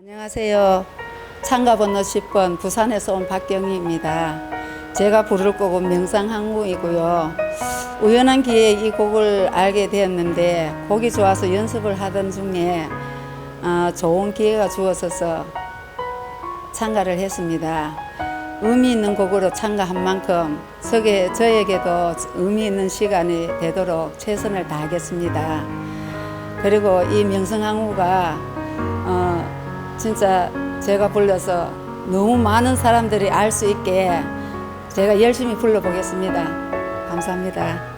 안녕하세요. 참가 번호 10번 부산에서 온 박경희입니다. 제가 부를 곡은 명상항구이고요. 우연한 기회에 이 곡을 알게 되었는데 곡이 좋아서 연습을 하던 중에 아, 좋은 기회가 주어져서 참가를 했습니다. 의미 있는 곡으로 참가한 만큼 저에게도 의미 있는 시간이 되도록 최선을 다하겠습니다. 그리고 이 명성항우가 어, 진짜 제가 불러서 너무 많은 사람들이 알 수 있게 제가 열심히 불러보겠습니다. 감사합니다.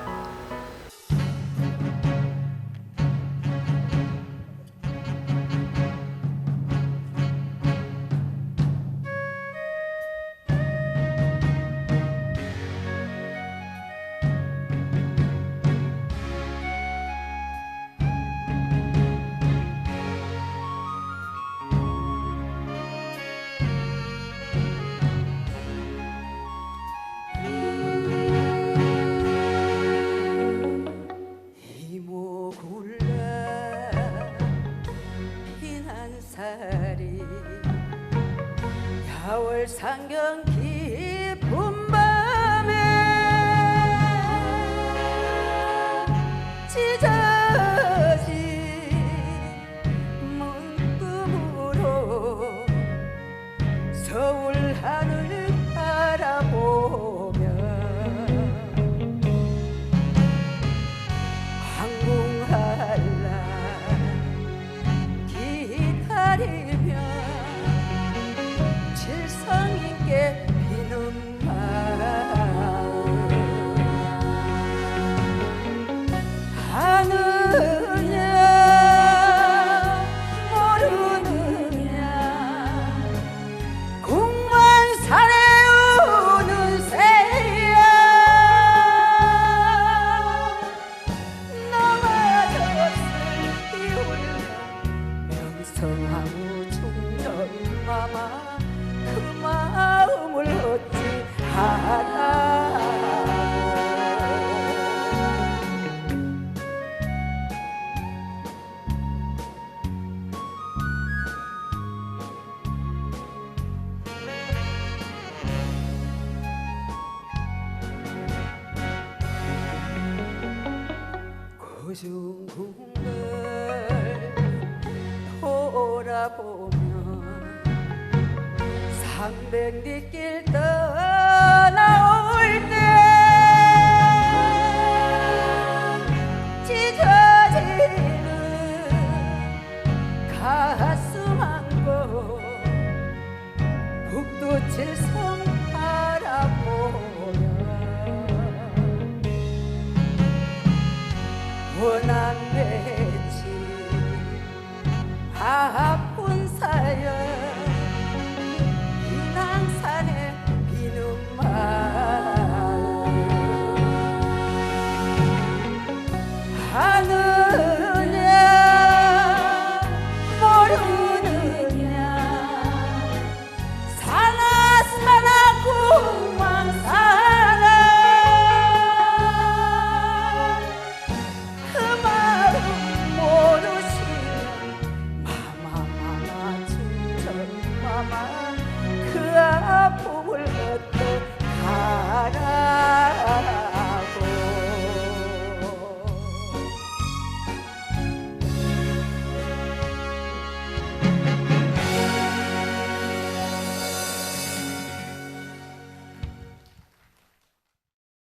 4월 상경 깊은 밤에 찢어진 문구으로 서울 한 @웃 중궁을 돌아보면 삼백리길 떠 아픈